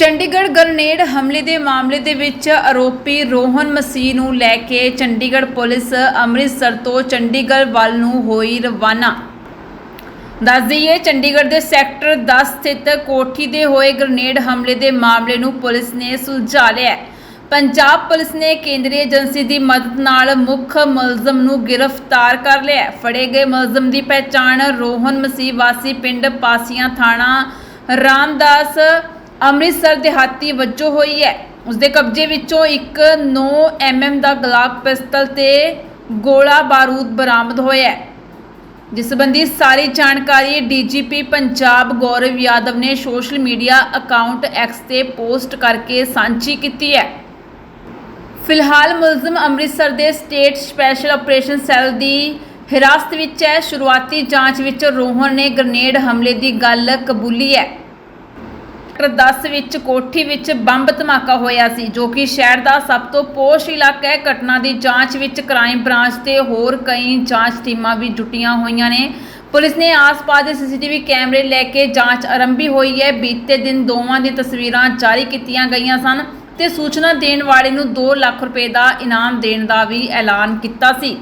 Chandigarh grenade ਹਮਲੇ ਦੇ ਮਾਮਲੇ ਦੇ ਵਿੱਚ ਆਰੋਪੀ ਰੋਹਨ ਮਸੀਹ ਨੂੰ ਲੈ ਕੇ ਚੰਡੀਗੜ੍ਹ ਪੁਲਿਸ ਅੰਮ੍ਰਿਤਸਰ ਤੋਂ ਚੰਡੀਗੜ੍ਹ ਵੱਲ ਨੂੰ ਹੋਈ ਰਵਾਨਾ। ਦੱਸ ਦਈਏ, ਚੰਡੀਗੜ੍ਹ ਦੇ ਸੈਕਟਰ 10 ਸਥਿਤ ਕੋਠੀ ਦੇ ਹੋਏ ਗ੍ਰਨੇਡ ਹਮਲੇ ਦੇ ਮਾਮਲੇ ਨੂੰ ਪੁਲਿਸ ਨੇ ਸੁਲਝਾ ਲਿਆ ਪੰਜਾਬ ਪੁਲਿਸ ਨੇ ਕੇਂਦਰੀ ਏਜੰਸੀ ਦੀ ਮਦਦ ਨਾਲ ਮੁੱਖ ਮੁਲਜ਼ਮ ਨੂੰ ਗ੍ਰਿਫਤਾਰ ਕਰ ਲਿਆ ਫੜੇ ਗਏ ਮੁਲਜ਼ਮ ਦੀ ਪਹਿਚਾਣ ਰੋਹਨ ਮਸੀਹ ਵਾਸੀ ਪਿੰਡ ਪਾਸੀਆਂ ਥਾਣਾ ਰਾਮਦਾਸ ਅੰਮ੍ਰਿਤਸਰ ਦਿਹਾਤੀ ਵਜੋਂ ਹੋਈ ਹੈ। ਉਸ ਦੇ ਕਬਜ਼ੇ ਵਿੱਚੋਂ ਇੱਕ 9 mm ਦਾ ਗਲਾਕ ਪਿਸਤਲ ਤੇ ਗੋਲਾ ਬਾਰੂਦ ਬਰਾਮਦ ਹੋਇਆ ਹੈ। ਜਿਸ ਸੰਬੰਧੀ ਸਾਰੀ ਜਾਣਕਾਰੀ ਡੀਜੀਪੀ ਪੰਜਾਬ ਗੌਰਵ ਯਾਦਵ ਨੇ ਸੋਸ਼ਲ ਮੀਡੀਆ ਅਕਾਊਂਟ ਐਕਸ ਤੇ ਪੋਸਟ ਕਰਕੇ ਸਾਂਝੀ ਕੀਤੀ ਹੈ। ਫਿਲਹਾਲ ਮੁਲਜ਼ਮ ਅੰਮ੍ਰਿਤਸਰ ਦੇ ਸਟੇਟ ਸਪੈਸ਼ਲ ਆਪਰੇਸ਼ਨ ਸੈੱਲ ਦੀ ਹਿਰਾਸਤ ਵਿੱਚ ਹੈ। ਸ਼ੁਰੂਆਤੀ ਜਾਂਚ ਵਿੱਚ ਰੋਹਨ ਨੇ ਗ੍ਰਨੇਡ ਹਮਲੇ ਦੀ ਗੱਲ ਕਬੂਲੀ ਹੈ। ਸੈਕਟਰ 10 ਵਿੱਚ ਕੋਠੀ ਵਿੱਚ ਬੰਬ ਧਮਾਕਾ ਹੋਇਆ ਸੀ, ਜੋ ਕਿ ਸ਼ਹਿਰ ਦਾ ਸਭ ਤੋਂ ਪੋਸ਼ ਇਲਾਕਾ ਹੈ। ਘਟਨਾ ਦੀ ਜਾਂਚ ਵਿੱਚ ਕ੍ਰਾਈਮ ਬ੍ਰਾਂਚ ਤੇ ਹੋਰ ਕਈ ਜਾਂਚ ਟੀਮਾਂ ਵੀ ਜੁਟੀਆਂ ਹੋਈਆਂ ਨੇ। ਪੁਲਿਸ ਨੇ ਆਸ-ਪਾਸ ਦੇ ਸੀਸੀਟੀਵੀ ਕੈਮਰੇ ਲੈ ਕੇ ਜਾਂਚ ਆਰੰਭੀ ਹੋਈ ਹੈ। ਬੀਤੇ ਦਿਨ ਦੋਵਾਂ ਦੀ ਤਸਵੀਰਾਂ ਜਾਰੀ ਕੀਤੀਆਂ ਗਈਆਂ ਸਨ ਤੇ ਸੂਚਨਾ ਦੇਣ ਵਾਲੇ ਨੂੰ 2 ਲੱਖ ਰੁਪਏ ਦਾ ਇਨਾਮ ਦੇਣ ਦਾ ਵੀ ਐਲਾਨ ਕੀਤਾ ਸੀ।